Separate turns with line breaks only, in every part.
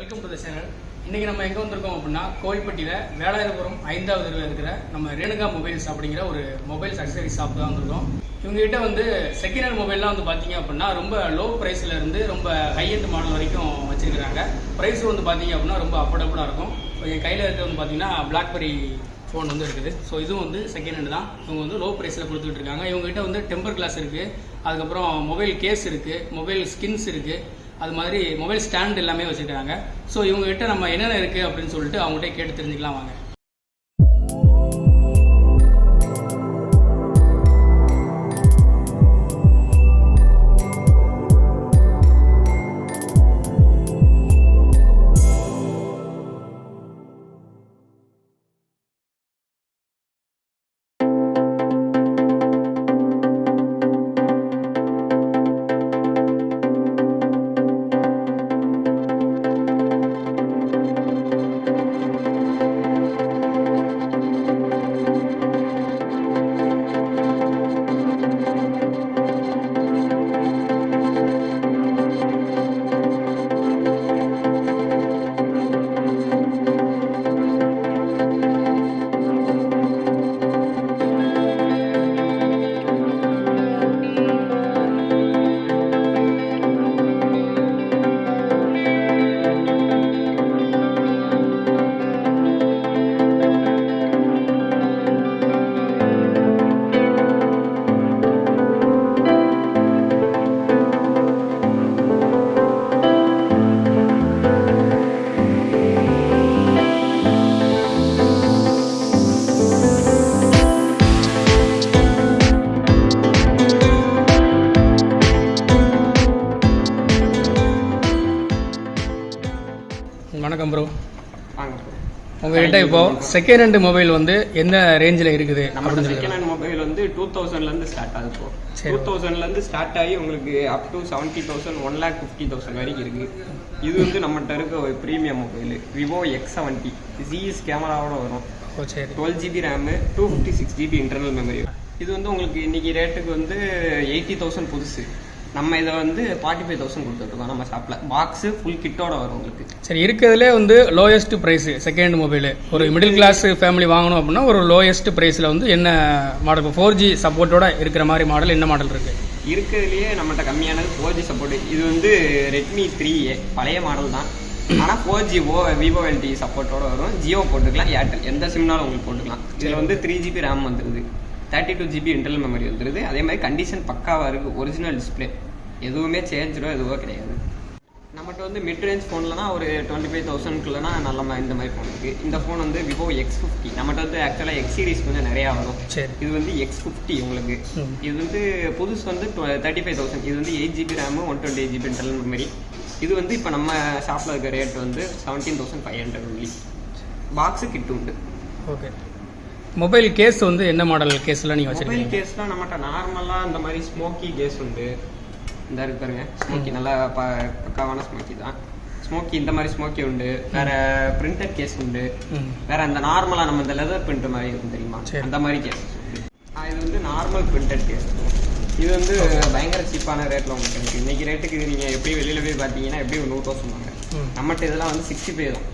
Welcome to the channel இன்னைக்கு நம்ம எங்கே வந்திருக்கோம் அப்படின்னா கோவில்பட்டியில் வேளாயிரபுரம் ஐந்தாவது தெருவில் இருக்கிற நம்ம ரேணுகா மொபைல்ஸ் அப்படிங்கிற ஒரு மொபைல்ஸ் அக்சசரி ஷாப் தான் வந்திருக்கோம். இவங்க கிட்ட வந்து செகண்ட் ஹேண்ட் மொபைல்லாம் வந்து பார்த்தீங்க அப்படின்னா ரொம்ப லோ ப்ரைஸில் இருந்து ரொம்ப ஹை எண்ட் மாடல் வரைக்கும் வச்சிருக்கிறாங்க. ப்ரைஸ் வந்து பார்த்தீங்க அப்படின்னா ரொம்ப அஃபோர்டபுளாக இருக்கும். என் கையில் இருக்கிறது வந்து பார்த்தீங்கன்னா பிளாக்பெரி ஃபோன் வந்து இருக்குது. ஸோ இதுவும் வந்து செகண்ட் ஹேண்ட் தான். இவங்க வந்து லோ ப்ரைஸில் கொடுத்துட்டு இருக்காங்க. இவங்ககிட்ட வந்து டெம்பர் கிளாஸ் இருக்குது அதுக்கப்புறம் மொபைல் கேஸ் இருக்குது மொபைல் ஸ்கின்ஸ் இருக்குது அது மாதிரி மொபைல் ஸ்டாண்ட் எல்லாமே வச்சுருக்காங்க. ஸோ இவங்ககிட்ட நம்ம என்னென்ன இருக்குது அப்படின்னு சொல்லிட்டு அவங்ககிட்ட கேட்டு தெரிஞ்சுக்கலாம் வாங்க. உங்ககிட்ட இப்போ செகண்ட் ஹேண்ட் மொபைல் வந்து எந்த ரேஞ்சில் இருக்குது
நம்ம
அப்படின்னு சொல்லி
செகண்ட் ஹேண்ட் மொபைல் வந்து டூ தௌசண்ட்ல இருந்து ஸ்டார்ட் ஆகுது இப்போ. டூ தௌசண்ட்ல இருந்து ஸ்டார்ட் ஆகி உங்களுக்கு up to seventy thousand one lakh fifty thousand வரைக்கும் இருக்கு. இது வந்து நம்மகிட்ட இருக்க ஒரு premium mobile Vivo X seventy GS கேமராவோட வரும். Twelve GB RAM two fifty six GB internal memory இது வந்து உங்களுக்கு இன்னைக்கு ரேட்டுக்கு வந்து எயிட்டி தௌசண்ட் புதுசு. நம்ம இதை வந்து ஃபார்ட்டி ஃபைவ் தௌசண்ட் கொடுத்துட்ருக்கோம் நம்ம ஷாப்பில் பாக்ஸு ஃபுல் கிட்டோட வரும் உங்களுக்கு.
சரி இருக்கிறதுலே வந்து லோயஸ்ட் ப்ரைஸ் செகண்ட் மொபைல் ஒரு மிடில் கிளாஸ் ஃபேமிலி வாங்கணும் அப்படின்னா ஒரு லோயஸ்ட் ப்ரைஸில் வந்து என்ன மாடல் ஃபோர் ஜி சப்போர்ட்டோட இருக்கிற மாதிரி மாடல் என்ன மாடல் இருக்கு?
இருக்கிறதுலயே நம்மகிட்ட கம்மியானது ஃபோர் ஜி சப்போர்ட் இது வந்து ரெட்மி த்ரீ பழைய மாடல் தான். ஆனால் ஃபோர் ஜி ஓ விவோ எல்டி சப்போர்ட்டோட வரும். ஜியோ போட்டுக்கலாம் ஏர்டெல் எந்த சிம்னாலும் உங்களுக்கு போட்டுக்கலாம். இதில் வந்து த்ரீ ஜிபி ரேம் வந்துருது. Thirty two GB internal memory வந்துருது. அதே மாதிரி கண்டிஷன் பக்காவாக இருக்குது ஒரிஜினல் டிஸ்பிளே எதுவுமே சேஞ்சோ எதுவோ கிடையாது. நம்மகிட்ட வந்து மிட் ரேஞ்ச் ஃபோன்லனா ஒரு டுவெண்ட்டி ஃபைவ் தௌசண்ட்குள்ளனா நல்ல இந்த மாதிரி ஃபோன் இருக்குது இந்த ஃபோன் வந்து விவோ எக்ஸ் ஃபிஃப்டி நம்மகிட்ட வந்து ஆக்சுவலாக எக்ஸ் சீரிஸ் கொஞ்சம் நிறையா வரும்.
சரி.
இது வந்து எக்ஸ் ஃபிஃப்டி உங்களுக்கு. இது வந்து புதுசு வந்து தேர்ட்டி ஃபைவ் தௌசண்ட் இது வந்து eight GB RAM one twenty eight GB internal memory இது வந்து இப்போ நம்ம ஷாப்பில் இருக்க ரேட் வந்து seventeen thousand five hundred only box kit உண்டு.
ஓகே மொபைல் கேஸ் வந்து என்ன மாடல் கேஸ்லாம் நீங்கள்
மொபைல்
வச்சிருக்கீங்க?
கேஸ்லாம் நம்மகிட்ட நார்மலாக இந்த மாதிரி ஸ்மோக்கி கேஸ் உண்டு. இந்த இருக்கு பாருங்க. ஸ்மோக்கி நல்லா ப பக்காவான ஸ்மோக்கி தான். ஸ்மோக்கி இந்த மாதிரி ஸ்மோக்கி உண்டு. வேற பிரிண்டட் கேஸ் உண்டு. வேற அந்த நார்மலா நம்ம இந்த லெதர் பிரிண்ட் மாதிரி இருக்கும் தெரியுமா. அந்த மாதிரி கேஸ் இது வந்து நார்மல் பிரிண்டட் கேஸ் இது வந்து பயங்கர சீப்பான ரேட்ல உங்களுக்கு இன்னைக்கு ரேட்டுக்கு இது நீங்க எப்படி வெளியில போய் பாத்தீங்கன்னா எப்படி ஒரு நூறு ரூபா சொன்னாங்க. நம்மகிட்ட இதெல்லாம் வந்து சிக்ஸ்டி ஃபைவ் தான்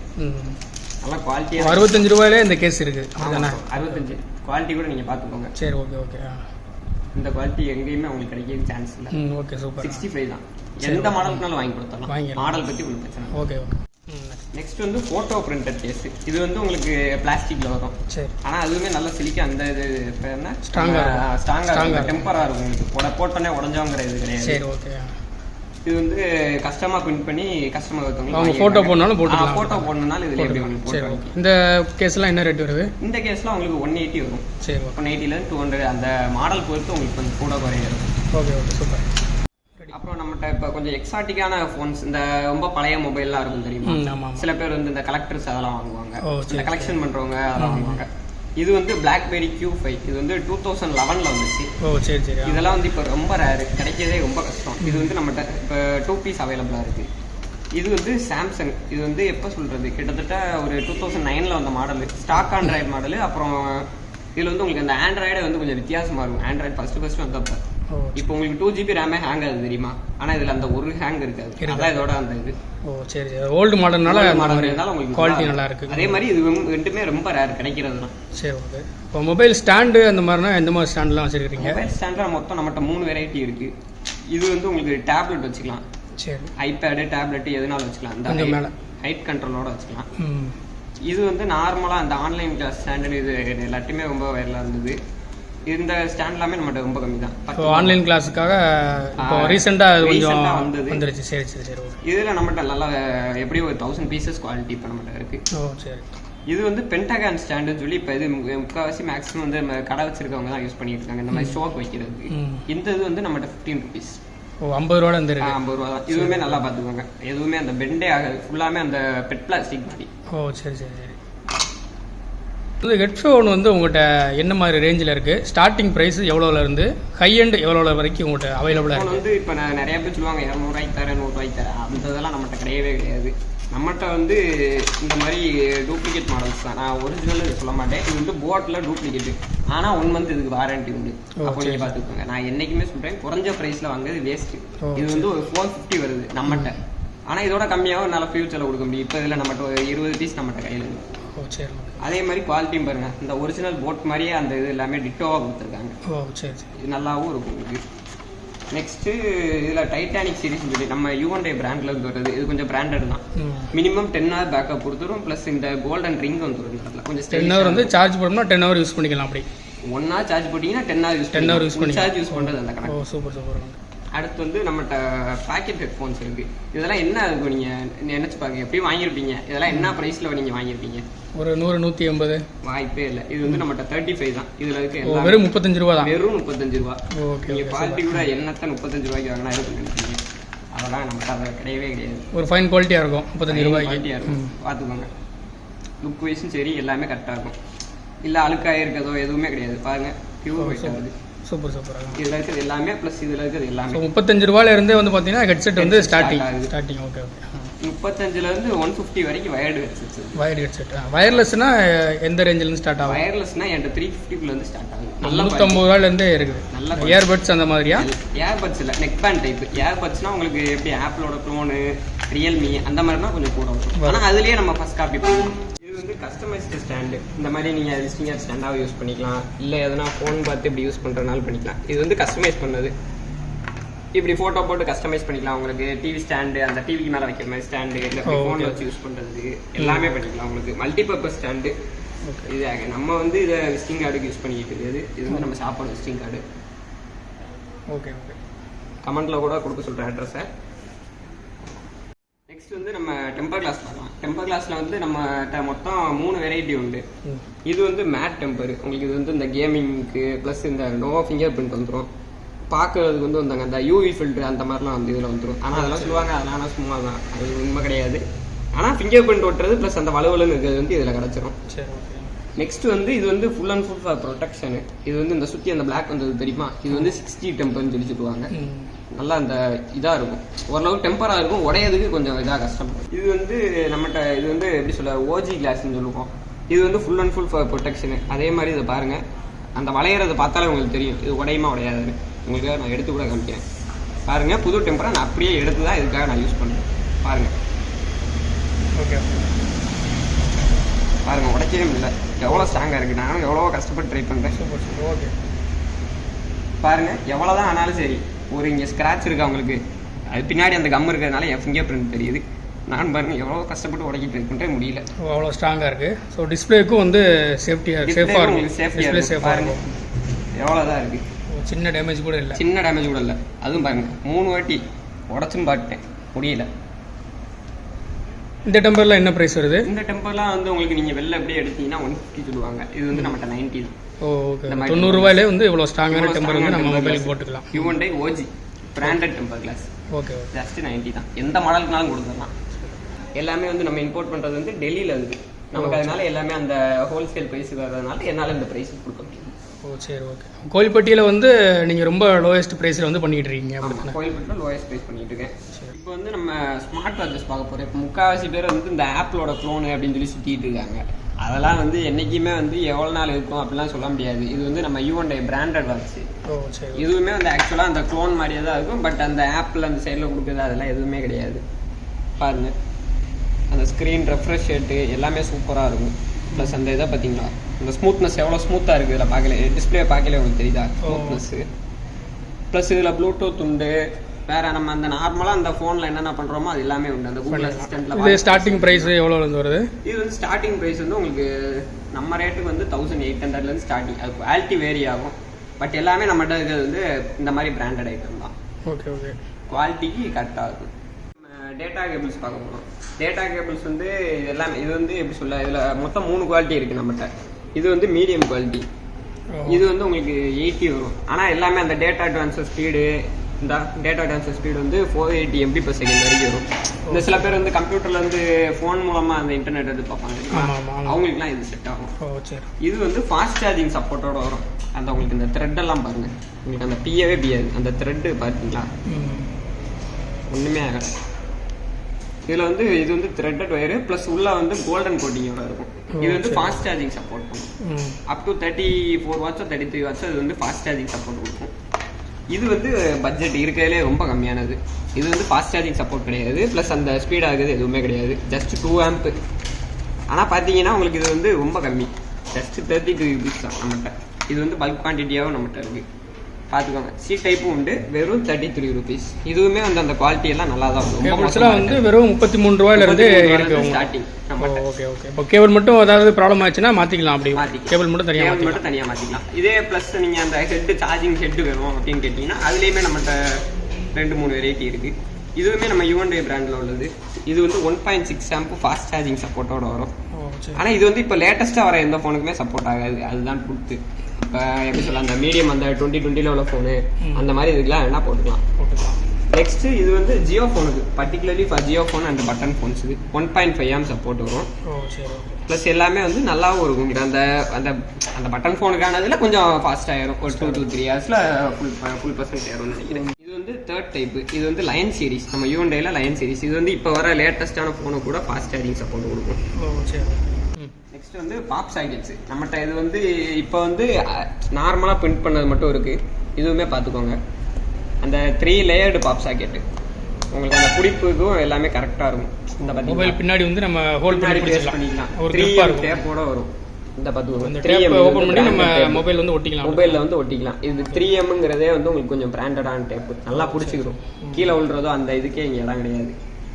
நல்லா குவாலிட்டியா
அறுபத்தஞ்சு ரூபாயிலே இந்த கேஸ் இருக்குது அப்படிதானே
அறுபத்தஞ்சு. குவாலிட்டி கூட நீங்க பாத்துக்கோங்க.
சரி ஓகே ஓகே
இந்த குவாலிட்டி எங்கேயுமே உங்களுக்கு கிடைக்க சான்ஸ் இல்லை.
ம் ஓகே சூப்பர்
சிக்ஸ்டி ஃபைவ் தான். எந்த மாடலுக்குனாலும் வாங்கி கொடுத்துடலாம்.
வாங்கிடலாம்.
மாடல் பத்தி ஒன்றும் பிரச்சனை.
ஓகே ஓகே
நெக்ஸ்ட் வந்து போட்டோ பிரிண்டட் கேஸ் இது வந்து உங்களுக்கு பிளாஸ்டிக்ல வரும்.
சரி.
ஆனா அதுவுமே நல்ல சிலிக்க அந்த இது என்ன?
Strong ஆ இருக்கும்.
ஸ்ட்ராங்கா
Strong ஆ
இருக்கும்
இருக்கும்.
டெம்பரா இருக்கும் உங்களுக்கு. போட போட்டோன்னே உடஞ்சவங்கிற இது கிடையாது.
சரி ஓகே
இது வந்து கஸ்டமா பிரிண்ட் பண்ணி கஸ்டமர்
அவங்க photo போடணும்னாலும் போட்டுக்கலாம்.
போட்டோ போடணும்னாலும் இதுல எப்படி
சரி இந்த கேஸ்லாம் என்ன ரேட் வருது?
இந்த கேஸ்ல உங்களுக்கு ஒன் எயிட்டி வரும்.
சரி
ஒன் எயிட்டில இருந்து டூ ஹண்ட்ரட் அந்த மாடல் பொறுத்து உங்களுக்கு கொஞ்சம் கூட குறைய இருக்கும்
ஓகே ஓகே சூப்பர்.
அப்புறம் நம்மகிட்ட இப்போ கொஞ்சம் எக்ஸாட்டிக்கான ஃபோன்ஸ் இந்த ரொம்ப பழைய மொபைல்லாம் இருக்கும் தெரியுமா? சில பேர் வந்து இந்த கலெக்டர்ஸ் அதெல்லாம் வாங்குவாங்க. இந்த. கலெக்ஷன் பண்றவங்க அதெல்லாம் வாங்குவாங்க. இது வந்து பிளாக்பெரி கியூ ஃபைவ் இது வந்து டூ தௌசண்ட் லெவனில் வந்துச்சு.
ஓ சரி சரி.
இதெல்லாம் வந்து இப்போ ரொம்ப ரேரு கிடைக்கிறதே ரொம்ப கஷ்டம். இது வந்து நம்மகிட்ட இப்போ டூ பீஸ் அவைலபிளாக இருக்கு. இது வந்து சாம்சங் இது வந்து எப்போ சொல்றது? கிட்டத்தட்ட ஒரு டூ தௌசண்ட் நைனில் வந்த மாடல் ஸ்டாக் ஆண்ட்ராய்டு மாடல் அப்புறம் இதில் வந்து உங்களுக்கு அந்த ஆண்ட்ராய்டே வந்து கொஞ்சம் வித்தியாசமாக இருக்கும். ஆண்ட்ராய்டு ஃபஸ்ட்டு ஃபஸ்ட்டு வந்தப்போ. இப்போ உங்களுக்கு டூ ஜிபி ரேமே ஹேங் ஆகுது தெரியுமா? ஆனா இதுல அந்த ஒரு ஹேங் இருக்காது. அதான் இதோட அந்த இது.
ஓ சரி சரி. ஓல்டு மாடல்னால அந்த
மாடல்
மாதிரி
இருந்தாலும் உங்களுக்கு
குவாலிட்டி நல்லா இருக்கு
அதே மாதிரி இது ரெண்டுமே ரொம்ப ரேர் கிடைக்கிறது தான்.
சரி ஓகே இப்போ மொபைல் ஸ்டாண்டு அந்த மாதிரினா எந்த மாதிரி ஸ்டாண்ட்லாம் வச்சிருக்கீங்க
மொபைல் ஸ்டாண்டில் மொத்தம் நம்மகிட்ட மூணு வெரைட்டி இருக்கு. இது வந்து உங்களுக்கு டேப்லெட் வச்சுக்கலாம்.
சரி.
ஐபேடு டேப்லெட் எதுனாலும் வச்சுக்கலாம். இந்த
மேல.
ஹைட் கண்ட்ரோலோட வச்சுக்கலாம். இது வந்து நார்மலாக அந்த ஆன்லைன் கிளாஸ் ஸ்டாண்டு இது எல்லாத்தையுமே ரொம்ப வைரலாக இருந்தது. இந்த ஸ்டாண்ட் எல்லாமே நம்மகிட்ட ரொம்ப கம்மி தான்
இப்போ ஆன்லைன் கிளாஸுக்காக இப்போ ரீசெண்டாக கொஞ்சம்
வந்தது.
வந்துருச்சு. சரி சரி சரி
இதில் நம்மகிட்ட நல்லா எப்படியும் ஒரு தௌசண்ட் பீசஸ் குவாலிட்டி இப்போ நம்மகிட்ட இருக்கு.
ஓ சரி.
இது வந்து பென்டகான் ஸ்டாண்டுன்னு சொல்லி இப்போ இது முக்கால்வாசி மேக்ஸிமம் வந்து நம்ம கடை வச்சிருக்கவங்க தான் யூஸ் பண்ணிட்டு இருக்காங்க. இந்த மாதிரி ஷோக் வைக்கிறதுக்கு.
ம்.
இந்த இது வந்து நம்மகிட்ட ஃபிஃப்டீன் ருபீஸ்
ஓ ஐம்பது ரூபா இருக்கு.
ஐம்பது ரூபா தான். இதுவுமே நல்லா பார்த்துக்கோங்க. எதுவுமே அந்த பெண்டே ஆகாது. ஃபுல்லாமே அந்த பெட் பிளாஸ்டிக் மாதிரி.
ஓ சரி சரி. இது ஹெட்ஃபோன் வந்து உங்கள்கிட்ட என்ன மாதிரி ரேஞ்சில் இருக்குது ஸ்டார்டிங் ப்ரைஸ் எவ்வளோல இருந்து? ஹை எண்ட் எவ்வளோ வரைக்கும் உங்கள்கிட்ட அவைலபிளாக இருக்குது
வந்து இப்போ நான் நிறைய பேர் சொல்லுவாங்க இரநூறுவாய்க்கு தரேன் நூறுரூவாய்க்கு தரேன். அந்த இதெல்லாம் நம்மகிட்ட கிடையவே கிடையாது. நம்மகிட்ட வந்து இந்த மாதிரி டூப்ளிகேட் மாடல்ஸ் தான். நான் ஒரிஜினல் சொல்ல மாட்டேன். இது வந்து போட்டில் டூப்ளிகேட் ஆனால் ஒன் மந்த் இதுக்கு வாரண்டி உண்டு. அப்போ நீங்கள் பார்த்துக்கோங்க. நான் என்னைக்குமே சொல்கிறேன் குறைஞ்ச ப்ரைஸில் வாங்குறது வேஸ்ட்டு இது வந்து ஒரு ஃபோர் ஃபிஃப்டி வருது நம்மகிட்ட. ஆனால் இதோட கம்மியாகவும் என்னால் ஃபியூச்சரில் கொடுக்க முடியும். இப்போ இதில் நம்மகிட்ட ஒரு இருபது பீஸ் நம்மகிட்ட கையில் இருக்கு.
ஓ சரி
அதே மாதிரி குவாலிட்டியும் பாருங்க. இந்த ஒரிஜினல் போட் மாதிரியே அந்த இது எல்லாமே டிட்டோவாக கொடுத்துருக்காங்க.
ஓ சரி
இது நல்லாவும் இருக்கும் உங்களுக்கு நெக்ஸ்ட்டு இதில் டைட்டானிக் சீரிஸ் சொல்லி நம்ம யூஎன்டே பிராண்டில் இருந்து வருது. இது கொஞ்சம் பிராண்டட் தான். மினிமம் டென் ஹவர் பேக்கப் கொடுத்துரும். ப்ளஸ் இந்த கோல்டன் ரிங் வந்துடும் அதில் கொஞ்சம்
டென் ஹவர் வந்து சார்ஜ் போட்டோம்னா டென் ஹவர் யூஸ் பண்ணிக்கலாம் அப்படி.
ஒன் ஹவர் சார்ஜ் போட்டிங்கன்னா ten hour use
10 hour use பண்ணிக்கலாம்.
சார்ஜ் யூஸ் பண்ணுறது அந்த கணக்கு
சூப்பர் சூப்பர்
அடுத்து வந்து நம்மகிட்ட பாக்கெட் ஹெட்ஃபோன்ஸ் இருக்கு. இதெல்லாம் என்ன இருக்கும் நீங்கள் நினச்சி பாருங்க. எப்படியும் வாங்கியிருப்பீங்க? இதெல்லாம் என்ன ப்ரைஸில் நீங்கள் வாங்கியிருப்பீங்க?
ஒரு நூறு நூற்றி எண்பது.
வாய்ப்பே இல்லை. இது வந்து நம்மகிட்ட தேர்ட்டி ஃபைவ் தான். இதில் இருக்க
வெறும் முப்பத்தஞ்சு ரூபா தான்.
வெறும் முப்பத்தஞ்சு ரூபா.
ஓகே
நீங்க
ஓகே
குவாலிட்டி கூட என்னத்த முப்பத்தஞ்சு ரூபாய்க்கு வாங்கினா இருக்குன்னு நினைக்கிறீங்க அதெல்லாம் நமக்கு அதை கிடையவே கிடையாது.
ஒரு ஃபைன் குவாலிட்டியாக இருக்கும் முப்பத்தஞ்சு ரூபாய்க்கு.
குவாலிட்டியாக இருக்கும்.
ம்.
பார்த்துக்கோங்க லுக் வைஸும் சரி எல்லாமே கரெக்டாக இருக்கும். இல்லை அழுக்காக இருக்கிறதோ எதுவுமே கிடையாது. பாருங்க பியூர் ஒயிட் ஆகுது
சூப்பர் சூப்பர்.
இதில் இருக்கிறது எல்லாமே ப்ளஸ் இதில் இருக்கிறது எல்லாமே.
முப்பத்தஞ்சு ரூபாயில இருந்தே வந்து பார்த்தீங்கன்னா ஹெட்செட் வந்து ஸ்டார்டிங். ஸ்டார்டிங் ஓகே ஓகே
முப்பத்தஞ்சுல இருந்து ஒன் ஃபிஃப்டி வரைக்கும் வயர்டு ஹெட்செட்ஸ்
வயர்டு ஹெட்செட் வயர்லெஸ்னா எந்த ரேஞ்சிலேருந்து ஸ்டார்ட் ஆகும்?
வயர்லெஸ்னா என்கிட்ட த்ரீ ஃபிஃப்டிக்குள்ள இருந்து ஸ்டார்ட் நல்ல
நூற்றம்பது ரூபாயிலேருந்தே இருக்குது.
நல்ல
இயர்பட்ஸ் அந்த மாதிரியா?
ஏர்பட்ஸ் இல்லை நெக் பேண்ட் டைப் ஏர்பட்ஸ்னா உங்களுக்கு எப்படி ஆப்பிளோட க்ளோனு ரியல்மி அந்த மாதிரினா கொஞ்சம் கூட வரும். ஆனால் அதுலயே நம்ம ஃபர்ஸ்ட் காப்பி பண்ணலாம். இது வந்து கஸ்டமைஸ்டு ஸ்டாண்டு இந்த மாதிரி நீங்கள் விசிட்டிங் ஸ்டாண்டாக யூஸ் பண்ணிக்கலாம். இல்லை எதனா ஃபோன் பார்த்து இப்படி யூஸ் பண்ணுறதுனால பண்ணிக்கலாம். இது வந்து கஸ்டமைஸ் பண்ணது. இப்படி ஃபோட்டோ போட்டு கஸ்டமைஸ் பண்ணிக்கலாம். உங்களுக்கு டிவி ஸ்டாண்டு அந்த டிவிக்கு மேலே வைக்கிற மாதிரி ஸ்டாண்டு இல்லை ஃபோனில்
okay.
வச்சு யூஸ் பண்ணுறது எல்லாமே பண்ணிக்கலாம் உங்களுக்கு. மல்டிபர்பஸ் ஸ்டாண்டு இது நம்ம வந்து இதை விசிட்டிங் கார்டுக்கு யூஸ் பண்ணிக்கிட்டு இருக்குது இது வந்து நம்ம சாப்பாடு விசிட்டிங் கார்டு
ஓகே ஓகே
கமெண்ட்ல கூட கொடுக்க சொல்கிறேன் அட்ரஸை நெக்ஸ்ட் வந்து நம்ம டெம்பர் கிளாஸ் பார்க்கலாம். டெம்பர் கிளாஸில் வந்து நம்ம மொத்தம் மூணு வெரைட்டி உண்டு. இது வந்து மேட் டெம்பர் உங்களுக்கு இது வந்து இந்த கேமிங்க்கு ப்ளஸ் இந்த நோ ஃபிங்கர் பிரிண்ட் வந்துடும் பார்க்கறதுக்கு வந்து வந்தாங்க. அந்த யூவி ஃபில்டர் அந்த மாதிரிலாம் வந்து இதில் வந்துடும் ஆனால் அதெல்லாம் சொல்லுவாங்க. அதெல்லாம் சும்மா தான் அது உண்மை கிடையாது. ஆனால் ஃபிங்கர் பிரிண்ட் ஒட்டுறது ப்ளஸ் அந்த வலுவலுன்னு இருக்கிறது வந்து இதில் கிடச்சிரும். நெக்ஸ்ட் வந்து இது வந்து full and full for protection இது வந்து இந்த சுற்றி அந்த பிளாக் வந்தது தெரியுமா? இது வந்து சிக்ஸ்டி டெம்பர்னு சொல்லி சொல்லுவாங்க. நல்லா அந்த இதாக இருக்கும். ஓரளவுக்கு டெம்பராக இருக்கும் உடையதுக்கு கொஞ்சம் இதாக கஷ்டம் இது வந்து நம்மகிட்ட இது வந்து எப்படி சொல்ல ஓஜி கிளாஸ்னு சொல்லுவோம். இது வந்து full and full for protection அதே மாதிரி இதை பாருங்கள் அந்த வளையறதை பார்த்தாலே உங்களுக்கு தெரியும். இது உடையுமா உடையாதுன்னு. உங்களுக்கு நான் எடுத்து கூட காமிக்கிறேன். பாருங்கள் புது டெம்பரை நான் அப்படியே எடுத்து தான் இதுக்காக நான் யூஸ் பண்ணுறேன் பாருங்கள்
ஓகே
பாருங்கள் உடைக்கவே முடியல. எவ்வளோ ஸ்ட்ராங்காக இருக்குது நானும் எவ்வளோ கஷ்டப்பட்டு ட்ரை பண்ணுறேன்
ஓகே
பாருங்க எவ்வளோதான் ஆனாலும் சரி. ஒரு இங்கே ஸ்க்ராட்ச் இருக்கு அவங்களுக்கு. அது பின்னாடி அந்த கம் இருக்கிறதுனால என் ஃபிங்கர் பிரிண்ட் தெரியுது. நான் பாருங்க எவ்வளோ கஷ்டப்பட்டு உடைக்கி ட்ரை பண்ணுறேன் முடியல.
அவ்வளோ ஸ்ட்ராங்காக இருக்குது ஸோ டிஸ்பிளேக்கும் வந்து சேஃப்டியாக சேஃபாக இருக்கும்.
சேஃப்டியாக இருக்கு
சேஃபாக இருக்கும்.
எவ்வளோதான் இருக்கு.
ஓ, சின்ன டேமேஜ் கூட இல்லை.
சின்ன டேமேஜ் கூட இல்லை. அதுவும் பாருங்க மூணு வாட்டி உடச்சும் பாட்டேன் முடியல.
இந்த டெம்பரில் என்ன ப்ரைஸ் வருது?
இந்த டெம்பர்லாம் வந்து உங்களுக்கு நீங்கள் வெளில அப்படியே எடுத்தீங்கன்னா ஒன் ஃபிஃப்டி சொல்லுவாங்க. இது வந்து நம்மகிட்ட நைன்டி தான்.
ஓகே தொண்ணூறுரூவாயிலே வந்து இவ்வளோ ஸ்ட்ராங்கான டெம்பர் வந்து நம்ம மொபைலுக்கு. போட்டுக்கலாம்.
Human OG branded temper glass
okay
just ninety தான். எந்த மாடலுக்குனாலும் கொடுத்துடலாம். எல்லாமே வந்து நம்ம இம்போர்ட் பண்றது வந்து டெல்லியில இருந்து. நமக்கு அதனால எல்லாமே அந்த ஹோல்சேல் பிரைஸ் வர்றதுனால என்னால இந்த பிரைஸ் கொடுக்க முடியும்.
ஓ சரி ஓகே கோயில்பட்டியில் வந்து நீங்கள் ரொம்ப லோயஸ்ட் ப்ரைஸில் வந்து பண்ணிக்கிட்டு இருக்கீங்க அப்படின்னா
கோயில்பட்டில் லோயஸ்ட் பிரைஸ் பண்ணிட்டு இருக்கேன். இப்போ வந்து நம்ம ஸ்மார்ட் வாட்சஸ் பார்க்க போறோம். இப்போ முக்காவாசி பேர் வந்து இந்த ஆப்பிளோட க்ளோனு அப்படின்னு சொல்லி சுத்திட்டு இருக்காங்க. அதெல்லாம் வந்து என்னைக்குமே வந்து எவ்வளோ நாள் இருக்கும் அப்படிலாம் சொல்ல முடியாது. இது வந்து நம்ம யூஎன்டை பிராண்டட் வாட்ச் இதுவுமே வந்து ஆக்சுவலாக அந்த க்ளோன் மாதிரியே தான் இருக்கும். பட் அந்த ஆப்பில் அந்த சைடில் கொடுக்குறது அதெல்லாம் எதுவுமே கிடையாது. பாருங்க. அந்த ஸ்க்ரீன் ரெஃப்ரெஷ் ரேட்டு எல்லாமே சூப்பராக இருக்கும். ப்ளஸ் அந்த இதை பார்த்தீங்களா? அந்த ஸ்மூத்னஸ் எவ்வளோ ஸ்மூத்தாக இருக்குது இதில் பார்க்கல டிஸ்பிளே பார்க்கல உங்களுக்கு தெரியுதா? ஸ்மூத்னஸ்ஸு ப்ளஸ் இதில் ப்ளூடூத் உண்டு. வேற நம்ம அந்த நார்மலாக அந்த ஃபோனில் என்னென்ன பண்ணுறோமோ அது எல்லாமே உண்டு. அந்த கூகுள்
இது
அசிஸ்டண்ட்டில்
ஸ்டார்டிங் ப்ரைஸ் எவ்வளோ வந்து வருது?
இது வந்து ஸ்டார்டிங் ப்ரைஸ் வந்து உங்களுக்கு நம்ம ரேட்டுக்கு வந்து தௌசண்ட் எயிட் ஹண்ட்ரட்லேருந்து ஸ்டார்டிங் அது குவாலிட்டி வேரி ஆகும். பட் எல்லாமே நம்மகிட்ட இருக்கிறது வந்து இந்த மாதிரி பிராண்டட் ஐட்டம் தான்.
ஓகே ஓகே
குவாலிட்டிக்கு கரெக்டாக இருக்கும். டேட்டா கேபிள்ஸ் பார்க்க போகிறோம் டேட்டா கேபிள்ஸ் வந்து இது எல்லாமே இது வந்து எப்படி சொல்ல இதில் மொத்தம் மூணு குவாலிட்டி இருக்குது நம்மகிட்ட. இது வந்து மீடியம் குவாலிட்டி இது வந்து உங்களுக்கு எயிட்டி வரும். ஆனால் எல்லாமே அந்த டேட்டா ட்ரான்ஸ்ஃபர் ஸ்பீடு இந்த டேட்டா ட்ரான்ஸ்ஃபர் ஸ்பீடு வந்து four eighty MB per second வரைக்கும் வரும். இந்த சில பேர் வந்து கம்ப்யூட்டர்ல இருந்து ஃபோன் மூலமா அந்த இன்டர்நெட் எடுத்து பார்ப்பாங்க. அவங்களுக்குலாம் இது செட் ஆகும். இது வந்து ஃபாஸ்ட் சார்ஜிங் சப்போர்ட்டோட வரும். அந்த உங்களுக்கு இந்த த்ரெட் எல்லாம் பாருங்க. உங்களுக்கு அந்த பியவே பியாது அந்த த்ரெட்டு பார்த்தீங்களா ஒண்ணுமே ஆகாது இதுல வந்து இது வந்து த்ரெட்டட் ஒயரு ப்ளஸ் உள்ள வந்து கோல்டன் கோட்டிங்கோட இருக்கும். இது வந்து ஃபாஸ்ட் சார்ஜிங் சப்போர்ட் பண்ணும். அப் டு தேர்ட்டி ஃபோர் வாட்ஸோ தேர்ட்டி த்ரீ வாட்ஸோ இது வந்து ஃபாஸ்ட் சார்ஜிங் சப்போர்ட் கொடுக்கும். இது வந்து பட்ஜெட் இருக்கிறதுலே ரொம்ப கம்மியானது. இது வந்து ஃபாஸ்ட் சார்ஜிங் சப்போர்ட் கிடையாது. ப்ளஸ் அந்த ஸ்பீட் ஆகுது எதுவுமே கிடையாது. ஜஸ்ட் டூ ஆம்ப் ஆனால் பார்த்தீங்கன்னா உங்களுக்கு இது வந்து ரொம்ப கம்மி. ஜஸ்ட் தேர்ட்டி டூ ருபீஸ் தான் நம்மகிட்ட. இது வந்து பல்க் குவான்டிட்டியாகவும் நம்மகிட்ட இருக்குது பார்த்துக்கோங்க சி டைப்பும் உண்டு வெறும் தேர்ட்டி த்ரீ ருபீஸ் இதுவுமே வந்து அந்த குவாலிட்டி எல்லாம் நல்லா தான் இருக்கும்
வந்து வெறும் முப்பத்தி மூணு ரூபாயில இருந்து இருக்கு
ஸ்டார்டிங்
ஓகே ஓகே. இப்போ கேபிள் மட்டும் ஏதாவது ப்ராப்ளம் ஆச்சுன்னா மாத்திக்கலாம் அப்படி.
மாத்திக்கலாம்.
கேபிள் மட்டும் தனியாக
கேபிள் மட்டும் தனியாக மாற்றிக்கலாம் இதே ப்ளஸ் நீங்கள் அந்த ஹெட் சார்ஜிங் ஹெட் வேணும் அப்படின்னு கேட்டிங்கன்னா அதுலேயுமே நம்மகிட்ட ரெண்டு மூணு வெரைட்டி இருக்கு. இதுவுமே நம்ம யூஎன்டே பிராண்டில் உள்ளது. இது வந்து one point six amp fast charging சப்போர்ட்டோட வரும். ஆனால் இது வந்து இப்போ லேட்டஸ்ட்டாக வர எந்த ஃபோனுக்குமே சப்போர்ட் ஆகாது. அதுதான் கொடுத்து இப்போ எப்படி சொல்ல அந்த மீடியம் அந்த டுவெண்ட்டி டுவெண்ட்டியில் உள்ள ஃபோனு. அந்த மாதிரி இதுக்கெல்லாம் வேணா போட்டுக்கலாம். நெக்ஸ்ட் இது வந்து ஜியோ ஃபோனுக்கு particularly for Jio phone and button phones இது. One point five amp support வரும். ப்ளஸ் எல்லாமே வந்து நல்லாவும் இருக்கும். அந்த அந்த அந்த பட்டன் ஃபோனுக்கானதுல கொஞ்சம் ஃபாஸ்ட் ஆயிரும். ஒரு டூ டூ த்ரீ ஹவர்ஸில் ஃபுல் ஃபுல் பர்சன்ட் ஆயிரும்னு நினைக்கிறேன். இது வந்து தேர்ட் டைப் இது வந்து லயன் சீரிஸ் நம்ம யூன்டேல லயன் சீரிஸ் இது வந்து இப்போ வர லேட்டஸ்டான ஃபோனு கூட ஃபாஸ்ட் சார்ஜிங் சப்போர்ட் கொடுக்கும். நெக்ஸ்ட் வந்து பாப் சாக்கெட்ஸ் நம்மகிட்ட இது வந்து இப்போ வந்து நார்மலாக பிரிண்ட் பண்ணது மட்டும் இருக்கு. இதுவுமே பார்த்துக்கோங்க. அந்த த்ரீ லேயர்டு பாப் சாக்கெட்டு உங்களுக்கு அந்த பிடிப்புக்கும் எல்லாமே கரெக்டாக இருக்கும். இந்த
மொபைல் பின்னாடி வந்து நம்ம ஹோல்ட் பண்ணி
பண்ணிக்கலாம்.
ஒரு
த்ரீ டேப்போட வரும். இந்த பார்த்துக்கோங்க
அந்த
3M
டேப்
இது
ஓப்பன்
வந்து
பண்ணி நம்ம
branded tape.
மொபைல் வந்து ஒட்டிக்கலாம்.
மொபைல்ல வந்து ஒட்டிக்கலாம். இது த்ரீ எம்ங்கிறதே வந்து உங்களுக்கு கொஞ்சம் பிராண்டடான டேப் நல்லா பிடிச்சிக்கிறோம் கீழே விழுறதோ அந்த இதுக்கே இங்க இடம் கிடையாது.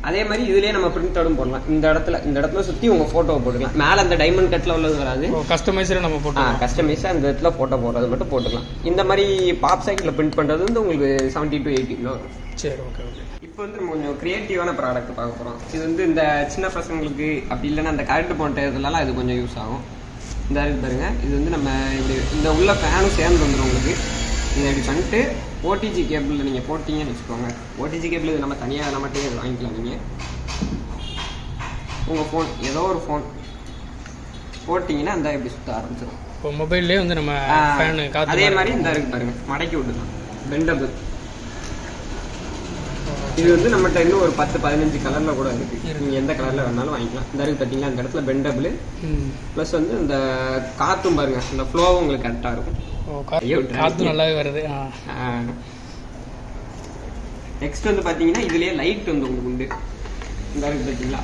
அதே மாதிரி இதுலயே நம்ம பிரிண்ட் அவுட்டும் போடலாம். இந்த இடத்துல இந்த இடத்துல சுத்தி உங்க போட்டோ போட்டுக்கலாம். மேல அந்த டைமண்ட் கட்ல உள்ளது வராது.
கஸ்டமைஸில் நம்ம போட்டு
கஸ்டமைஸா அந்த இடத்துல போட்டோ போடுறது மட்டும் போட்டுக்கலாம். இந்த மாதிரி பாப் சைக்கிள் பிரிண்ட் பண்றது வந்து உங்களுக்கு செவன்டி டு எயிட்டி கிலோ
சரி ஓகே ஓகே
இப்போ வந்து நம்ம கொஞ்சம் கிரியேட்டிவான ப்ராடக்ட் பார்க்க போகிறோம் இது வந்து இந்த சின்ன பசங்களுக்கு அப்படி இல்லைன்னா அந்த கரண்ட் போன்ற இதுலலாம் இது கொஞ்சம் யூஸ் ஆகும். இந்த இருக்கு பாருங்க. இது வந்து நம்ம இப்படி இந்த உள்ள ஃபேனும் சேர்ந்து வந்துடும் உங்களுக்கு. இதை இப்படி பண்ணிட்டு ஓடிஜி கேபிளில் நீங்கள் போட்டிங்கன்னு வச்சுக்கோங்க. ஓடிஜி கேபிள் இது நம்ம தனியாக நம்மகிட்டே இது வாங்கிக்கலாம் நீங்கள் உங்கள் ஃபோன் ஏதோ ஒரு ஃபோன் போட்டிங்கன்னா அந்த இப்படி சுத்த ஆரம்பிச்சிடும்
இப்போ மொபைல்லே வந்து நம்ம
அதே மாதிரி இந்த இருக்கு பாருங்க. மடக்கி விட்டுக்கலாம் பெண்டபிள் இது வந்து நம்மகிட்ட இன்னும் ஒரு பத்து பதினஞ்சு கலர்ல கூட இருக்கு. நீங்க எந்த கலர்ல வேணாலும் வாங்கிக்கலாம். இந்த இருக்கு பார்த்தீங்களா இந்த இடத்துல பெண்டபிள் ப்ளஸ் வந்து இந்த காத்தும் பாருங்க இந்த ஃப்ளோவும் உங்களுக்கு கரெக்டா இருக்கும்.
ஓ கா-
ஐயோ, try
காற்று
பண்ணி.
நல்லாவே வருது.
நெக்ஸ்ட் வந்து பாத்தீங்கன்னா இதுலயே லைட் வந்து உங்களுக்கு உண்டு. இந்த இருக்கு பார்த்தீங்களா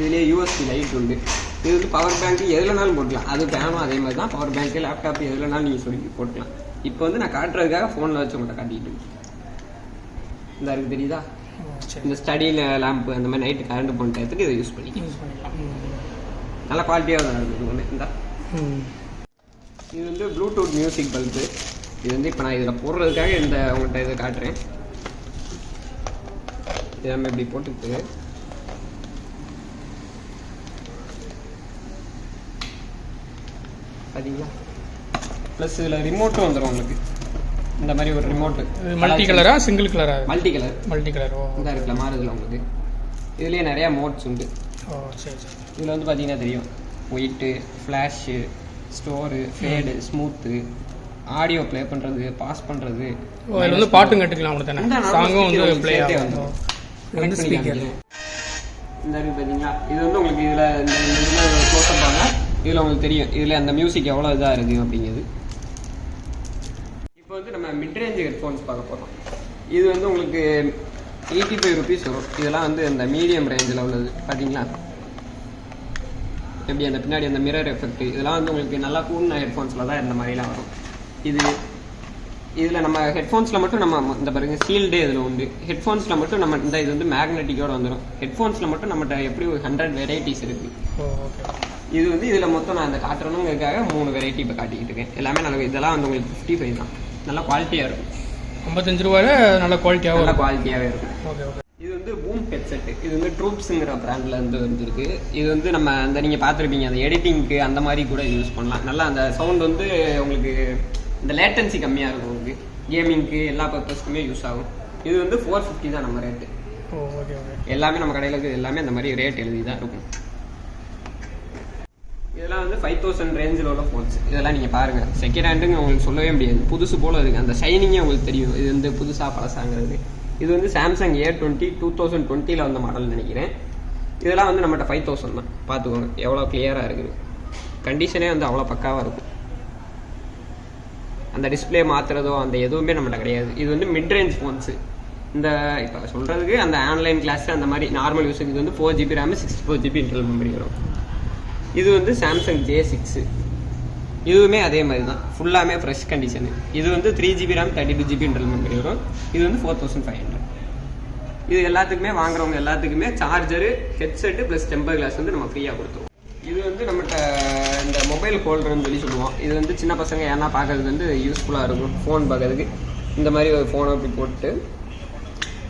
இதுலயே யூஎஸ்பி லைட் உண்டு. இது வந்து பவர் பேங்க் எதுலனாலும் போட்டுக்கலாம். அது ஃபேனும் அதே மாதிரி தான் பவர் பேங்க் லேப்டாப் எதுலனாலும் நீங்க சொல்லி போட்டுக்கலாம். இப்போ வந்து நான் காட்டுறதுக்காக ஃபோனில் வச்சு உங்கள்கிட்ட காட்டிட்டு. இந்த இருக்கு தெரியுதா? இந்த ஸ்டடி லேம்ப் அந்த மாதிரி நைட்டு கரண்ட் போன டயத்துக்கு இதை யூஸ் பண்ணிக்கலாம்
யூஸ் பண்ணிக்கலாம்.
நல்ல குவாலிட்டியாக தான் இருக்குது ஒன்று இந்த. இது வந்து ப்ளூடூத் மியூசிக் பல்பு இது வந்து இப்போ நான் இதில் போடுறதுக்காக இந்த உங்கள்கிட்ட இதை காட்டுறேன். இதை நம்ம இப்படி போட்டுட்டு பார்த்தீங்களா ப்ளஸ் இதில் ரிமோட்டும் வந்துடும் உங்களுக்கு. இந்த மாதிரி ஒரு ரிமோட்டு
மல்டி கலரா சிங்கிள் கலரா
மல்டி கலர்
மல்டி கலர் ஓ
இந்த இருக்குல்ல மாறுதுல உங்களுக்கு இதுலேயே நிறையா மோட்ஸ் உண்டு
ஓ சரி சரி
இதில் வந்து பார்த்தீங்கன்னா தெரியும் white flash store fade smooth audio play பண்ணுறது பாஸ் பண்ணுறது
ஓ இதில் வந்து பாட்டும் கேட்டுக்கலாம்
இந்த
தானே சாங்கும் வந்து ப்ளே ஆகும் வந்து ஸ்பீக்கர்
இந்த இருக்கு பார்த்தீங்களா இது வந்து உங்களுக்கு இதில் இந்த இதில் க்ளோஸ் பண்ணுவாங்க இதில் உங்களுக்கு தெரியும் இதில் அந்த மியூசிக் எவ்வளோ இதாக இருக்குது அப்படிங்கிறது மிட்ரேஞ்ச் ஹெட்ஃபோன்ஸ் பார்க்க போகிறோம் இது வந்து உங்களுக்கு எயிட்டி ஃபைவ் ருபீஸ் வரும். இதெல்லாம் வந்து இந்த மீடியம் ரேஞ்சில் உள்ளது. பார்த்தீங்களா எப்படி அந்த பின்னாடி அந்த மிரர் எஃபெக்ட் இதெல்லாம் வந்து உங்களுக்கு நல்லா கூடின ஹெட்ஃபோன்ஸில் தான் இந்த மாதிரிலாம் வரும். இது இதில் நம்ம ஹெட்ஃபோன்ஸில் மட்டும் நம்ம இந்த பாருங்க சீல்டே இதில் உண்டு. ஹெட்ஃபோன்ஸில் மட்டும் நம்ம இந்த இது வந்து மேக்னெட்டிக்கோட வந்துடும் ஹெட்ஃபோன்ஸில் மட்டும் நம்மகிட்ட எப்படி ஒரு ஹண்ட்ரட் வெரைட்டிஸ் இருக்குது இது வந்து இதில் மொத்தம் நான் அந்த காட்டுறணுங்கிறதுக்காக மூணு வெரைட்டி இப்போ காட்டிக்கிட்டு இருக்கேன். எல்லாமே நல்ல இதெல்லாம் வந்து உங்களுக்கு ஃபிஃப்டி ஃபைவ் தான். நல்லா குவாலிட்டியாக இருக்கும்.
ஐம்பத்தஞ்சு ரூபாயில நல்ல குவாலிட்டியாகவும்
நல்ல குவாலிட்டியாகவே இருக்கும்.
ஓகே ஓகே
இது வந்து பூம் ஹெட்செட் இது வந்து ட்ரூப்ஸுங்கிற பிராண்ட்ல இருந்து வந்துருக்கு. இது வந்து நம்ம அந்த நீங்க பார்த்துருப்பீங்க அந்த எடிட்டிங்க்கு அந்த மாதிரி கூட யூஸ் பண்ணலாம். நல்லா அந்த சவுண்ட் வந்து உங்களுக்கு இந்த லேட்டன்சி கம்மியா இருக்கும் உங்களுக்கு. கேமிங்க்கு எல்லா பர்பஸ்க்குமே யூஸ் ஆகும். இது வந்து ஃபோர் ஃபிஃப்டி தான் நம்ம ரேட்டு
ஓகே
எல்லாமே நம்ம கடையில் இருக்குது. எல்லாமே அந்த மாதிரி ரேட் எழுதி தான் இருக்கும். இதெல்லாம் வந்து ஃபைவ் தௌசண்ட் ரேஞ்சில் உள்ள ஃபோன்ஸ் இதெல்லாம் நீங்கள் பாருங்கள் செகண்ட் ஹேண்டுங்க உங்களுக்கு சொல்லவே முடியாது. புதுசு போல இருக்குது அந்த ஷைனிங்கே உங்களுக்கு தெரியும். இது வந்து புதுசாக பழசாங்கிறது. இது வந்து Samsung A twenty two thousand டுவெண்ட்டியில் வந்த மாடல் நினைக்கிறேன். இதெல்லாம் வந்து நம்மகிட்ட ஃபைவ் தௌசண்ட் தான். பார்த்துக்கோங்க. எவ்வளோ கிளியராக இருக்குது. கண்டிஷனே வந்து அவ்வளோ பக்காவாக இருக்கும். அந்த டிஸ்ப்ளே மாற்றுறதோ அந்த எதுவுமே நம்மகிட்ட கிடையாது. இது வந்து மிட் ரேஞ்ச் ஃபோன்ஸு இந்த இப்போ சொல்கிறதுக்கு அந்த ஆன்லைன் கிளாஸ் அந்த மாதிரி நார்மல் யூஸுக்கு இது வந்து four GB RAM sixty four GB internal memory வரும். இது வந்து சாம்சங் ஜே சிக்ஸு இதுவுமே அதே மாதிரி தான் ஃபுல்லாமே ஃப்ரெஷ் கண்டிஷனு இது வந்து three GB RAM thirty two GB internal memory வரும். இது வந்து ஃபோர் தௌசண்ட் ஃபைவ் ஹண்ட்ரட் இது எல்லாத்துக்குமே வாங்குறவங்க எல்லாத்துக்குமே charger headset plus temper glass வந்து நம்ம ஃப்ரீயாக கொடுத்துருவோம். இது வந்து நம்மகிட்ட இந்த மொபைல் ஹோல்டர்னு சொல்லி சொல்லுவோம். இது வந்து சின்ன பசங்க ஏன்னா பார்க்கறதுக்கு வந்து யூஸ்ஃபுல்லாக இருக்கும். ஃபோன் பார்க்கறதுக்கு. இந்த மாதிரி ஒரு ஃபோனை இப்படி போட்டு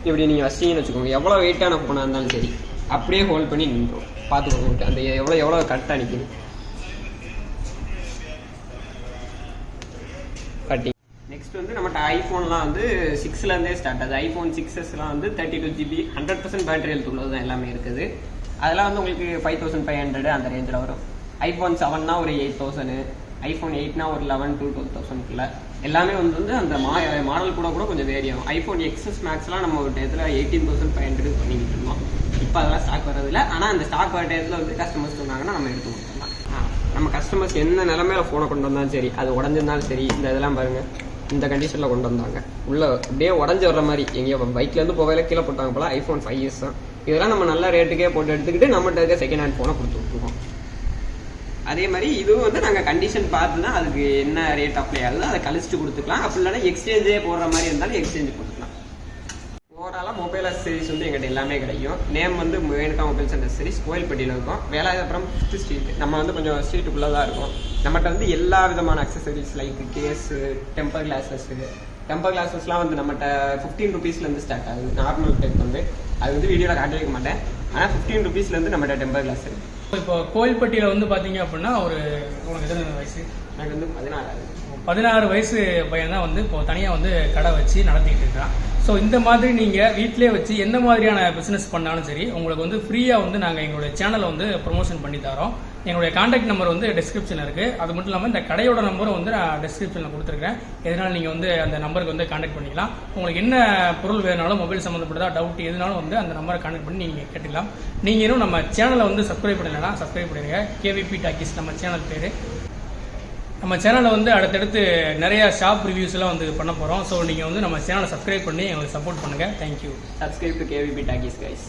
இப்படி நீங்கள் வச்சிங்கன்னு வச்சுக்கோங்க. எவ்வளோ வெயிட்டான ஃபோனாக இருந்தாலும் சரி அப்படியே ஹோல்ட் பண்ணி நின்றோம் பார்த்துக்கோங்க அந்த எவ்வளோ எவ்வளோ கரெக்டாக நிற்கிது கட்டிங் நெக்ஸ்ட் வந்து நம்மகிட்ட ஐஃபோன்லாம் வந்து சிக்ஸ்லேருந்தே ஸ்டார்ட் ஆகுது ஐஃபோன் சிக்ஸஸ்லாம் வந்து thirty two GB hundred percent battery health உள்ளது தான் எல்லாமே இருக்குது. அதெல்லாம் வந்து உங்களுக்கு ஃபைவ் தௌசண்ட் ஃபைவ் ஹண்ட்ரட் அந்த ரேஞ்சில் வரும். ஐஃபோன் செவன்னா ஒரு எயிட் தௌசண்ட் ஐஃபோன் எயிட்னா ஒரு லெவன் டு டுவெல் தௌசண்ட்குள்ள எல்லாமே வந்து வந்து அந்த மா மாடல் கூட கூட கொஞ்சம் வேரியும் ஐஃபோன் எக்ஸஸ் மேக்ஸ்லாம் நம்ம ஒரு டேத்தில் எயிட்டீன் தௌசண்ட் ஃபைவ் ஹண்ட்ரட் பண்ணிக்கிட்டு இருக்கோம் இப்போ அதெல்லாம் ஸ்டாக் வர்றதில்ல. ஆனால் அந்த ஸ்டாக் வர டயத்தில் வந்து கஸ்டமர்ஸ் சொன்னாங்கன்னா நம்ம எடுத்து கொடுத்துடலாம். ஆ, நம்ம கஸ்டமர்ஸ் என்ன நிலமையில ஃபோனை கொண்டு வந்தாலும் சரி அது உடஞ்சிருந்தாலும் சரி இந்த இதெல்லாம் பாருங்க இந்த கண்டிஷனில் கொண்டு வந்தாங்க. உள்ள அப்படியே உடஞ்சி வர்ற மாதிரி எங்கேயோ பைக்லேருந்து போகையில கீழே போட்டாங்க போல ஐஃபோன் ஃபைவ் இயர்ஸ் தான். இதெல்லாம் நம்ம நல்ல ரேட்டுக்கே போட்டு எடுத்துக்கிட்டு நம்மகிட்ட இருக்க செகண்ட் ஹேண்ட் ஃபோனை கொடுத்து விட்டுருவோம். அதே மாதிரி இதுவும் வந்து நாங்கள் கண்டிஷன் பார்த்து தான் அதுக்கு என்ன ரேட் அப்ளை ஆகுதோ அதை கழிச்சிட்டு கொடுத்துக்கலாம். அப்படி இல்லைன்னா எக்ஸ்சேஞ்சே போடுற மாதிரி இருந்தாலும் எக்ஸ்சேஞ்ச் போட்டுக்கலாம். மொபைல் அசரிஸ் வந்து எங்கிட்ட எல்லாமே கிடைக்கும். நேம் வந்து மேனுக்கா மொபைல்ஸ் அண்ட் அசரிஸ் கோயில்பட்டியில் இருக்கும். வேலாயுதபுரம் ஃபிஃப்த் ஸ்ட்ரீட் நம்ம வந்து கொஞ்சம் ஸ்ட்ரீட்டுக்குள்ளே தான் இருக்கும். நம்மகிட்ட வந்து எல்லா விதமான accessories like case temper glasses temper கிளாஸஸ்லாம் வந்து நம்மகிட்ட ஃபிஃப்டீன் ருபீஸ்லேருந்து ஸ்டார்ட் ஆகுது. நார்மல் டைப் வந்து. அது வந்து வீடியோவில் காட்டி வைக்க மாட்டேன். ஆனால் ஃபிஃப்டீன் ருபீஸ்லேருந்து நம்மகிட்ட டெம்பர் கிளாஸ் இருக்குது
இப்போ கோயில்பட்டியில் வந்து பார்த்தீங்க அப்படின்னா ஒரு உனக்கு எத்தனை வயசு?
எனக்கு வந்து பதினாலாவது
பதினாறு வயசு பையன் தான் வந்து இப்போ தனியாக வந்து கடை வச்சு நடத்திட்டு இருக்கான். ஸோ இந்த மாதிரி நீங்கள் வீட்டிலே வச்சு எந்த மாதிரியான பிஸ்னஸ் பண்ணாலும் சரி உங்களுக்கு வந்து ஃப்ரீயாக வந்து நாங்கள் எங்களுடைய சேனலை வந்து ப்ரொமோஷன் பண்ணி தரோம். எங்களுடைய காண்டாக்ட் நம்பர் வந்து டிஸ்கிரிப்ஷனில் இருக்குது அது மட்டும் இல்லாமல் இந்த கடையோட நம்பரும் வந்து நான் டிஸ்கிரிப்ஷனில் கொடுத்துருக்கேன் எதனால் நீங்கள் வந்து அந்த நம்பருக்கு வந்து காண்டாக்ட் பண்ணிக்கலாம். உங்களுக்கு என்ன பொருள் வேணாலும் மொபைல் சம்மந்தப்பட்டதா டவுட் எதுனாலும் வந்து அந்த நம்பரை காண்டாக்ட் பண்ணி நீங்கள் கேட்டுக்கலாம். நீங்கள் இன்னும் நம்ம சேனலை வந்து சப்ஸ்கிரைப் பண்ணலைன்னா சப்ஸ்கிரைப் பண்ணிடுங்க. கேவிபி டாக்கிஸ் நம்ம சேனல் பேர். நம்ம சேனலில் வந்து அடுத்தடுத்து நிறையா ஷாப் ரிவ்யூஸ் எல்லாம் வந்து பண்ண போகிறோம் ஸோ நீங்கள் வந்து நம்ம சேனலை சப்ஸ்கிரைப் பண்ணி எங்களுக்கு சப்போர்ட் பண்ணுங்கள் thank you
subscribe to KVB talkies guys